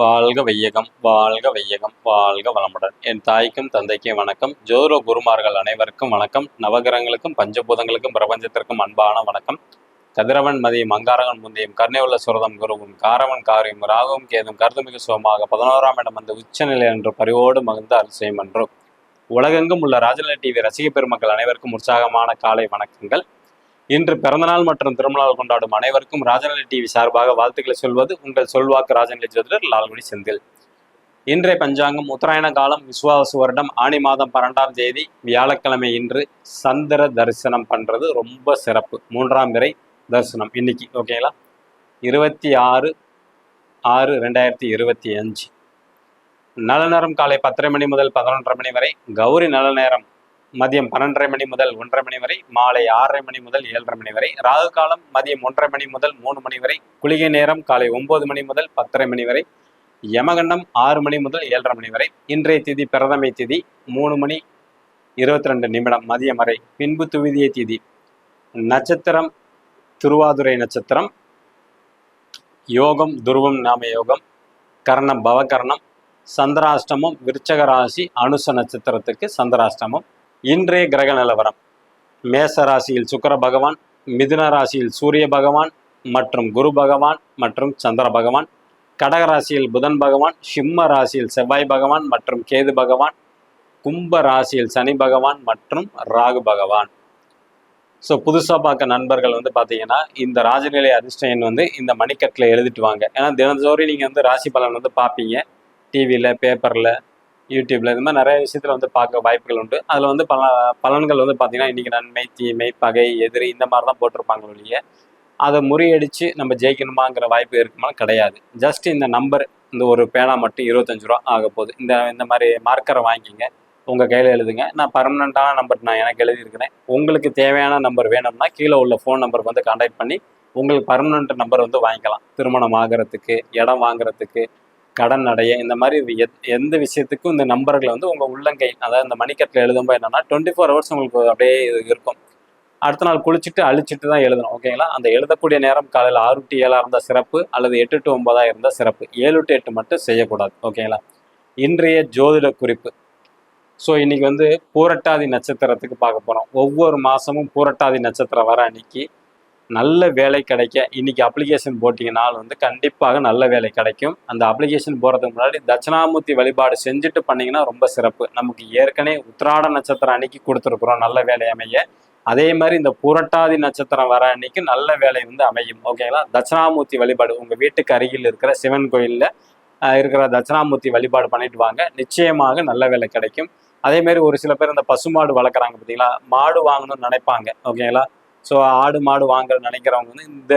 வாழ்க வையகம் வாழ்க வையகம் வாழ்க வளமுடன். என் தாய்க்கும் தந்தைக்கும் வணக்கம். ஜோரோ குருமார்கள் அனைவருக்கும் வணக்கம். நவகிரகங்களுக்கும் பஞ்சபூதங்களுக்கும் பிரபஞ்சத்திற்கும் அன்பான வணக்கம். கதிரவன் மதியம் அங்காரகன் முந்தையும் கருணை உள்ள சுரதம் குருவும் காரவன் காரியம் ராகவும் கேதும் கருதுமிகு சுகமாக பதினோராம் இடம் அந்த உச்சநிலை என்று பரிவோடு மகிழ்ந்த அரிசயம் என்றும் உலகெங்கும் உள்ள ராஜநிலை டிவி ரசிக பெருமக்கள் அனைவருக்கும் உற்சாகமான காலை வணக்கங்கள். இன்று பிறந்தநாள் மற்றும் திருமணநாள் கொண்டாடும் அனைவருக்கும் ராஜநிலை டிவி சார்பாக வாழ்த்துக்களை சொல்வது உங்கள் சொல்வாக்கு ராஜநிலை ஜோதிடர் லால்குடி செந்தில். இன்றைய பஞ்சாங்கம் உத்தராயண காலம் விசுவாசு வருடம் ஆணி மாதம் பன்னெண்டாம் தேதி வியாழக்கிழமை இன்று சந்திர தரிசனம் பண்றது ரொம்ப சிறப்பு. மூன்றாம் பிறை தரிசனம் இன்னைக்கு ஓகேங்களா இருபத்தி ஆறு ஆறு ரெண்டாயிரத்தி இருபத்தி அஞ்சு. நல்ல நேரம் காலை பத்தரை மணி முதல் பதினொன்றரை மணி வரை கௌரி நல்ல நேரம் மதியம் பன்னெண்டரை மணி முதல் ஒன்றரை மணி வரை மாலை ஆறரை மணி முதல் ஏழரை மணி வரை ராகு காலம் மதியம் ஒன்றரை மணி முதல் மூணு மணி வரை குளிகை நேரம் காலை ஒன்பது மணி முதல் பத்தரை மணி வரை யமகண்டம் ஆறு மணி முதல் ஏழரை மணி வரை இன்றைய திதி பிரதமை திதி மூணு மணி இருபத்தி ரெண்டு நிமிடம் மதியம் வரை பின்பு துவிதிய திதி. நட்சத்திரம் திருவாதுரை நட்சத்திரம் யோகம் துருவம் நாம யோகம் கர்ணம் பவகர்ணம் சந்திராஷ்டமம் விருச்சக ராசி அனுச நட்சத்திரத்துக்கு சந்திராஷ்டமம் இன்றைய கிரக நிலவரம். மேச ராசியில் சுக்கர பகவான் மிதுன ராசியில் சூரிய பகவான் மற்றும் குரு பகவான் மற்றும் சந்திர பகவான் கடக ராசியில் புதன் பகவான் சிம்ம ராசியில் செவ்வாய் பகவான் மற்றும் கேது பகவான் கும்ப ராசியில் சனி பகவான் மற்றும் ராகு பகவான். ஸோ புதுசாக பார்க்க நண்பர்கள் வந்து பார்த்தீங்கன்னா இந்த ராஜநிலை அதிர்ஷ்டன் வந்து இந்த மணிக்கட்டில் எழுதிட்டு வாங்க. ஏன்னா தினந்தோறும் நீங்கள் வந்து ராசி பலன் வந்து பார்ப்பீங்க. டிவியில் பேப்பரில் யூடியூப்ல. இந்த மாதிரி நிறைய விஷயத்தில் வந்து பார்க்க வாய்ப்புகள் உண்டு. அதில் வந்து பல பலன்கள் வந்து பார்த்தீங்கன்னா இன்றைக்கி நன்மை தீமை பகை எதிரி இந்த மாதிரி தான் போட்டிருப்பாங்க ஒழிய அதை முறியடித்து நம்ம ஜெயிக்கணுமாங்கிற வாய்ப்பு இருக்குமா கிடையாது. ஜஸ்ட் இந்த நம்பர் இந்த ஒரு பேனா மட்டும் இருபத்தஞ்சு ரூபா ஆக போகுது. இந்த இந்த மாதிரி மார்க்கரை வாங்கிக்கிங்க. உங்கள் கையில் எழுதுங்க. நான் பர்மனண்ட்டான நம்பர் நான் எனக்கு எழுதியிருக்கிறேன். உங்களுக்கு தேவையான நம்பர் வேணும்னா கீழே உள்ள ஃபோன் நம்பர் வந்து கான்டாக்ட் பண்ணி உங்களுக்கு பர்மனண்ட் நம்பர் வந்து வாங்கிக்கலாம். திருமணம் ஆகிறதுக்கு இடம் வாங்குறதுக்கு கடன் அடைய இந்த மாதிரி எத்- எந்த விஷயத்துக்கும் இந்த நம்பர்களை வந்து உங்கள் உள்ளங்கை அதாவது இந்த மணிக்கட்டில் எழுதும்போது என்னன்னா டுவெண்ட்டி ஃபோர் ஹவர்ஸ் உங்களுக்கு அப்படியே இது இருக்கும். அடுத்த நாள் குளிச்சுட்டு அழிச்சிட்டு தான் எழுதணும் ஓகேங்களா அந்த எழுதக்கூடிய நேரம் காலையில் ஆறு டு ஏழாக இருந்தால் சிறப்பு அல்லது எட்டு டு ஒன்பதாக இருந்தால் சிறப்பு. ஏழு டு எட்டு மட்டும் செய்யக்கூடாது ஓகேங்களா இன்றைய ஜோதிட குறிப்பு. ஸோ இன்றைக்கி வந்து பூரட்டாதி நட்சத்திரத்துக்கு பார்க்க போகிறோம் ஒவ்வொரு மாதமும் பூரட்டாதி நட்சத்திரம் வர அன்னைக்கு நல்ல வேலை கிடைக்க இன்னைக்கு அப்ளிகேஷன் போட்டிங்கனால் வந்து கண்டிப்பாக நல்ல வேலை கிடைக்கும். அந்த அப்ளிகேஷன் போகிறதுக்கு முன்னாடி தட்சிணாமூர்த்தி வழிபாடு செஞ்சுட்டு பண்ணிங்கன்னா ரொம்ப சிறப்பு. நமக்கு ஏற்கனவே உத்திராட நட்சத்திரம் அன்னைக்கு கொடுத்துருக்குறோம் நல்ல வேலை அமைய. அதே மாதிரி இந்த புரட்டாதி நட்சத்திரம் வர அன்னைக்கு நல்ல வேலை வந்து அமையும். ஓகேங்களா தட்சிணாமூர்த்தி வழிபாடு உங்கள் வீட்டுக்கு அருகில் இருக்கிற சிவன் கோயிலில் இருக்கிற தட்சிணாமூர்த்தி வழிபாடு பண்ணிட்டு வாங்க. நிச்சயமாக நல்ல வேலை கிடைக்கும். அதே மாதிரி ஒரு சில பேர் இந்த பசுமாடு வளர்க்குறாங்க பார்த்தீங்களா மாடு வாங்கணும்னு நினைப்பாங்க. ஓகேங்களா ஸோ ஆடு மாடு வாங்க நினைக்கிறவங்க வந்து இந்த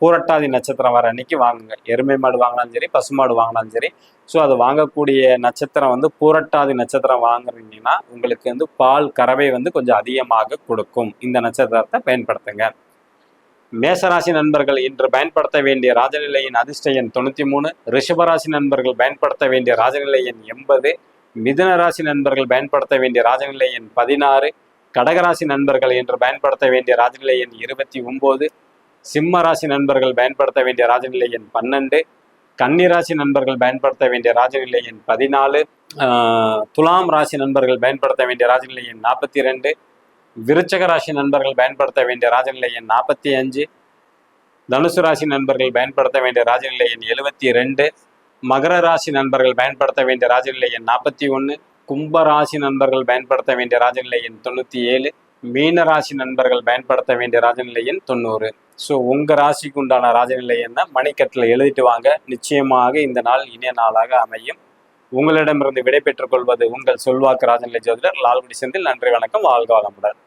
பூரட்டாதி நட்சத்திரம் வர அன்னைக்கு வாங்குங்க. எருமை மாடு வாங்கினாலும் சரி பசு மாடு வாங்கினாலும் சரி. ஸோ அது வாங்கக்கூடிய நட்சத்திரம் வந்து பூரட்டாதி நட்சத்திரம் வாங்குறீங்கன்னா உங்களுக்கு வந்து பால் கறவை வந்து கொஞ்சம் அதிகமாக கொடுக்கும். இந்த நட்சத்திரத்தை பயன்படுத்துங்க. மேசராசி நண்பர்கள் இன்று பயன்படுத்த வேண்டிய ராஜநிலையின் அதிர்ஷ்ட எண் தொண்ணூற்றி மூணு. ரிஷபராசி நண்பர்கள் பயன்படுத்த வேண்டிய ராஜநிலை எண் எண்பது. மிதுன ராசி நண்பர்கள் பயன்படுத்த வேண்டிய ராஜநிலை எண் பதினாறு. கடகராசி நண்பர்கள் என்று பயன்படுத்த வேண்டிய ராஜநிலை எண் இருபத்தி ஒன்பது சிம்ம ராசி நண்பர்கள் பயன்படுத்த வேண்டிய ராஜநிலை எண் பன்னெண்டு. கன்னிராசி நண்பர்கள் பயன்படுத்த வேண்டிய ராஜநிலை எண் பதினாலு. துலாம் ராசி நண்பர்கள் பயன்படுத்த வேண்டிய ராஜநிலை எண் நாற்பத்தி ரெண்டு விருச்சக ராசி நண்பர்கள் பயன்படுத்த வேண்டிய ராஜநிலை எண் நாற்பத்தி அஞ்சு. தனுசு ராசி நண்பர்கள் பயன்படுத்த வேண்டிய ராஜநிலை எண் எழுபத்தி ரெண்டு. மகர ராசி நண்பர்கள் பயன்படுத்த வேண்டிய ராஜநிலை எண் நாற்பத்தி ஒன்று கும்ப ராசி நண்பர்கள் பயன்படுத்த வேண்டிய ராஜநிலை எண் தொண்ணூற்றி ஏழு மீன ராசி நண்பர்கள் பயன்படுத்த வேண்டிய ராஜநிலை எண் தொண்ணூறு. ஸோ உங்கள் ராசிக்கு உண்டான ராஜநிலை என்ன? மணிக்கட்டில் எழுதிட்டு வாங்க. நிச்சயமாக இந்த நாள் இனிய நாளாக அமையும். உங்களிடமிருந்து விடைபெற்றுக் கொள்வது உங்கள் சொல்வாக்கு ராஜநிலை ஜோதிடர் லால்குடி செந்தில். நன்றி வணக்கம். வாழ்க வளமுடன்.